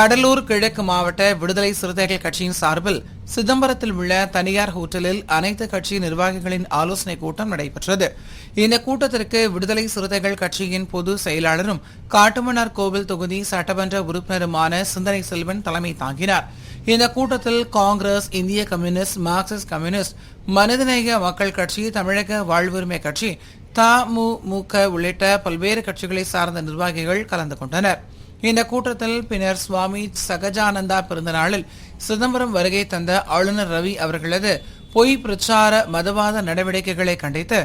கடலூர் கிழக்கு மாவட்ட விடுதலை சிறுத்தைகள் கட்சியின் சார்பில் சிதம்பரத்தில் உள்ள தனியார் ஹோட்டலில் அனைத்து கட்சி நிர்வாகிகளின் ஆலோசனைக் கூட்டம் நடைபெற்றது. இந்த கூட்டத்திற்கு விடுதலை சிறுத்தைகள் கட்சியின் பொது செயலாளரும் காட்டுமன்னார் கோவில் தொகுதி சட்டமன்ற உறுப்பினருமான சிந்தனை செல்வன் தலைமை தாங்கினார். இந்த கூட்டத்தில் காங்கிரஸ் இந்திய கம்யூனிஸ்ட் மார்க்சிஸ்ட் கம்யூனிஸ்ட் மனிதநேய மக்கள் கட்சி தமிழக வாழ்வுரிமை கட்சி தமுமுக உள்ளிட்ட பல்வேறு கட்சிகளை சார்ந்த நிர்வாகிகள் கலந்து கொண்டனர். இந்த கூட்டத்தில் பின்னர் சுவாமி சகஜானந்தா பிறந்தநாளில் சிதம்பரம் வருகை தந்த ஆளுநர் ரவி அவர்களது பொய் பிரச்சார மதவாத நடவடிக்கைகளை கண்டித்து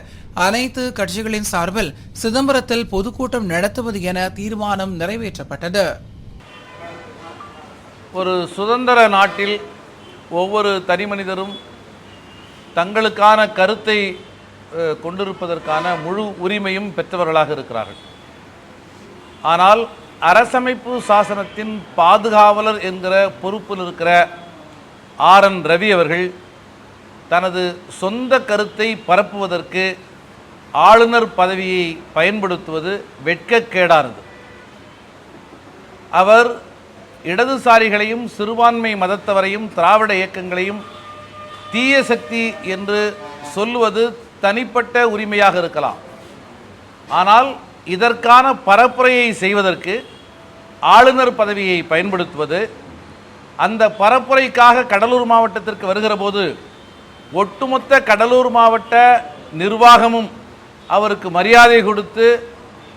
அனைத்து கட்சிகளின் சார்பில் சிதம்பரத்தில் பொதுக்கூட்டம் நடத்துவது என தீர்மானம் நிறைவேற்றப்பட்டது. ஒரு சுதந்திர நாட்டில் ஒவ்வொரு தனிமனிதரும் தங்களுக்கான கருத்தை கொண்டிருப்பதற்கான முழு உரிமையும் பெற்றவர்களாக இருக்கிறார்கள். ஆனால் அரசமைப்பு சாசனத்தின் பாதுகாவலர் என்கிற பொறுப்பில் இருக்கிற ஆர் என் ரவி அவர்கள் தனது சொந்த கருத்தை பரப்புவதற்கு ஆளுநர் பதவியை பயன்படுத்துவது வெட்கக்கேடானது. அவர் இடதுசாரிகளையும் சிறுபான்மை மதத்தவரையும் திராவிட இயக்கங்களையும் தீய சக்தி என்று சொல்லுவது தனிப்பட்ட உரிமையாக இருக்கலாம். ஆனால் இதற்கான பரப்புரையை செய்வதற்கு ஆளுநர் பதவியை பயன்படுத்துவது அந்த பரப்புரைக்காக கடலூர் மாவட்டத்திற்கு வருகிற போது ஒட்டுமொத்த கடலூர் மாவட்ட நிர்வாகமும் அவருக்கு மரியாதை கொடுத்து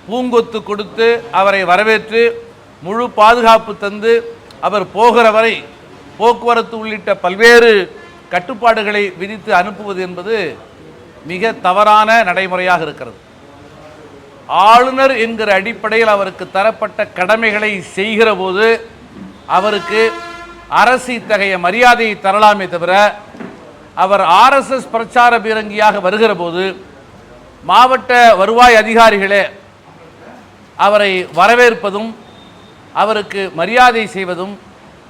பூங்கொத்து கொடுத்து அவரை வரவேற்று முழு பாதுகாப்பு தந்து அவர் போகிற வரை போக்குவரத்து உள்ளிட்ட பல்வேறு கட்டுப்பாடுகளை விதித்து அனுப்புவது என்பது மிக தவறான நடைமுறையாக இருக்கிறது. ஆளுநர் என்கிற அடிப்படையில் அவருக்கு தரப்பட்ட கடமைகளை செய்கிற போது அவருக்கு அரசு இத்தகைய மரியாதையை தரலாமே தவிர அவர் ஆர்எஸ்எஸ் பிரச்சார பீரங்கியாக வருகிற போது மாவட்ட வருவாய் அதிகாரிகளே அவரை வரவேற்பதும் அவருக்கு மரியாதை செய்வதும்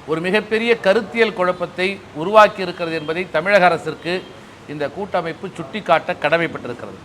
ஒரு மிகப்பெரிய கருத்தியல் குழப்பத்தை உருவாக்கி இருக்கிறது என்பதை தமிழக அரசிற்கு இந்த கூட்டமைப்பு சுட்டிக்காட்ட கடமைப்பட்டிருக்கிறது.